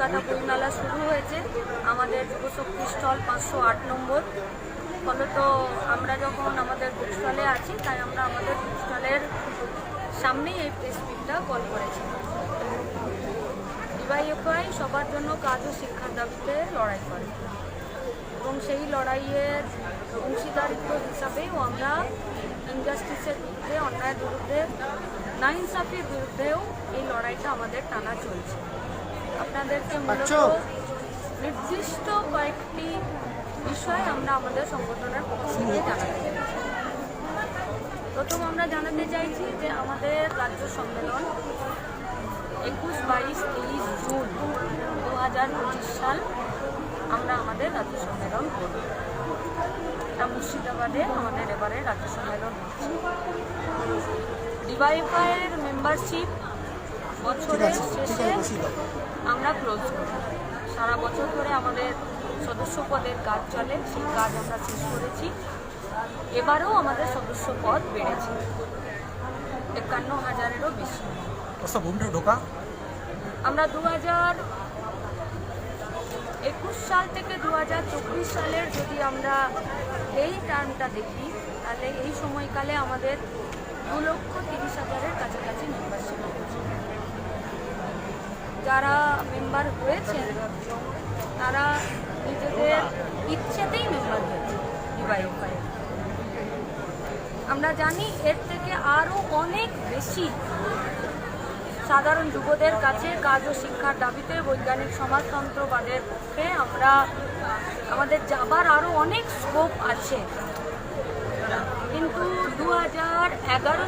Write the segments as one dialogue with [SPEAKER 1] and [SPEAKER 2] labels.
[SPEAKER 1] কলকাতা বইমেলা শুরু হয়েছে। আমাদের যুবশক্তি স্টল পাঁচশো আট নম্বর। ফলত আমরা যখন আমাদের বুক স্টলে আছি, তাই আমরা আমাদের বুক স্টলের সামনেই এই প্রেস মিটটা কল করেছি। ডিওয়াইএফআই সবার জন্য কাজ ও শিক্ষার দাবিতে লড়াই করে। এবং সেই লড়াইয়ের অংশীদারিত্ব হিসাবেও আমরা ইনজাস্টিসের বিরুদ্ধে, অন্যায়ের বিরুদ্ধে, নাইনসাফির বিরুদ্ধেও এই লড়াইটা আমাদের টানা চলছে। আপনাদেরকে মূলত নির্দিষ্ট কয়েকটি বিষয় আমরা আমাদের সংগঠনের পক্ষ থেকে জানাতে চাইছি। প্রথম আমরা জানাতে চাইছি যে আমাদের রাজ্য সম্মেলন একুশ বাইশ তেইশ জুন দু হাজার পঁচিশ সাল আমরা আমাদের রাজ্য সম্মেলন করব। এটা মুর্শিদাবাদে আমাদের এবারে রাজ্য সম্মেলন হচ্ছে। ডিওয়াইফাইয়ের মেম্বারশিপ শেষে আমরা ক্লোজ করি। সারা বছর ধরে আমাদের সদস্য পদের কাজ চলে সেই কাজ আমরা শেষ করেছি। এবারেও আমাদের সদস্য পদ বেড়েছে। একান্ন হাজারেরও বেশি।
[SPEAKER 2] কষ্ট ঢোকা।
[SPEAKER 1] আমরা দু হাজার একুশ সাল থেকে দু হাজার চব্বিশ সালের যদি আমরা এই টার্মটা দেখি তাহলে এই সময়কালে আমাদের দু লক্ষ তিরিশ হাজারের কাছাকাছি মেম্বারশিপ যারা মেম্বার হয়েছেন, তারা নিজেদের ইচ্ছেতেই মেম্বার হয়েছে আমরা জানি এর থেকে আরও অনেক বেশি সাধারণ যুবদের কাছে কাজ ও শিক্ষার দাবিতে বৈজ্ঞানিক সমাজতন্ত্রবাদের পক্ষে আমরা, আমাদের যাবার আরও অনেক স্কোপ আছে। কিন্তু দু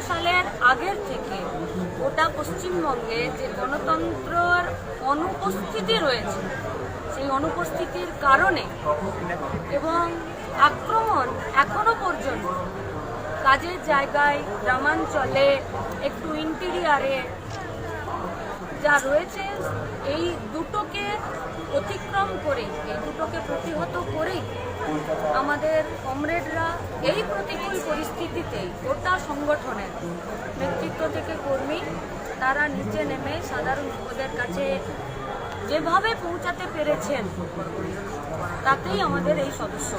[SPEAKER 1] সালের আগের থেকে গোটা পশ্চিমবঙ্গে যে গণতন্ত্রের অনুপস্থিতি রয়েছে, সেই অনুপস্থিতির কারণে এবং আক্রমণ এখনও পর্যন্ত কাজের জায়গায়, গ্রামাঞ্চলে, একটু ইন্টেরিয়ারে যা রয়েছে, এই দুটোকে অতিক্রম করে, এই দুটোকে প্রতিহত করেই আমাদের কমরেডরা এই প্রতিকূল পরিস্থিতিতে গোটা সংগঠনের নেতৃত্ব থেকে তারা নিচে নেমে সাধারণ লোকদের কাছে যেভাবে পৌঁছাতে পেরেছেন তাতেই আমাদের এই সদস্য।